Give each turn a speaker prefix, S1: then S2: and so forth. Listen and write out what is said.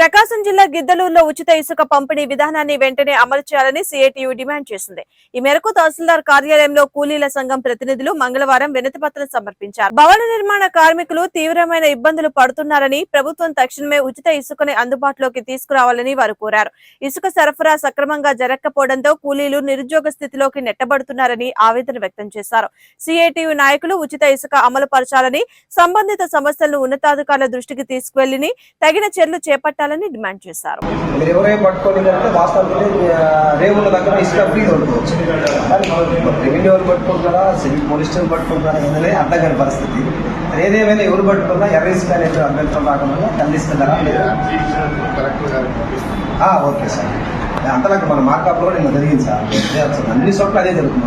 S1: ప్రకాశం జిల్లా గిద్దలూరులో ఉచిత ఇసుక పంపిణీ విధానాన్ని వెంటనే అమలు చేయాలని సిఐటియు డిమాండ్ చేసింది. ఈ మేరకు తహసీల్దార్ కార్యాలయంలో కూలీల సంఘం ప్రతినిధులు మంగళవారం వినతిపత్రం సమర్పించారు. భవన నిర్మాణ కార్మికులు తీవ్రమైన ఇబ్బందులు పడుతున్నారని ప్రభుత్వం తక్షణమే ఉచిత ఇసుకని అందుబాటులోకి తీసుకురావాలని వారు కోరారు. ఇసుక సరఫరా సక్రమంగా జరగకపోవడంతో కూలీలు నిరుద్యోగ స్థితిలోకి నెట్టబడుతున్నారని ఆవేదన వ్యక్తం చేశారు. సిఐటియు నాయకులు ఉచిత ఇసుక అమలు పరచాలని సంబంధిత సమస్యలను ఉన్నతాధికారుల దృష్టికి తీసుకువెళ్ళిని తగిన చర్యలు చేపట్టాలని డిమాండ్ చేశారు.
S2: రేవుల దగ్గర పట్టుకుంటారా పరిస్థితి. ఏదేమైనా ఎవరు పట్టుకున్నా ఎర్ర ఇసుక రాకుండా ఓకే సార్. అంతలాగా మన మార్కాపులో నిన్న జరిగింది సార్. అదే అన్ని చోట్ల అదే జరుగుతుంది.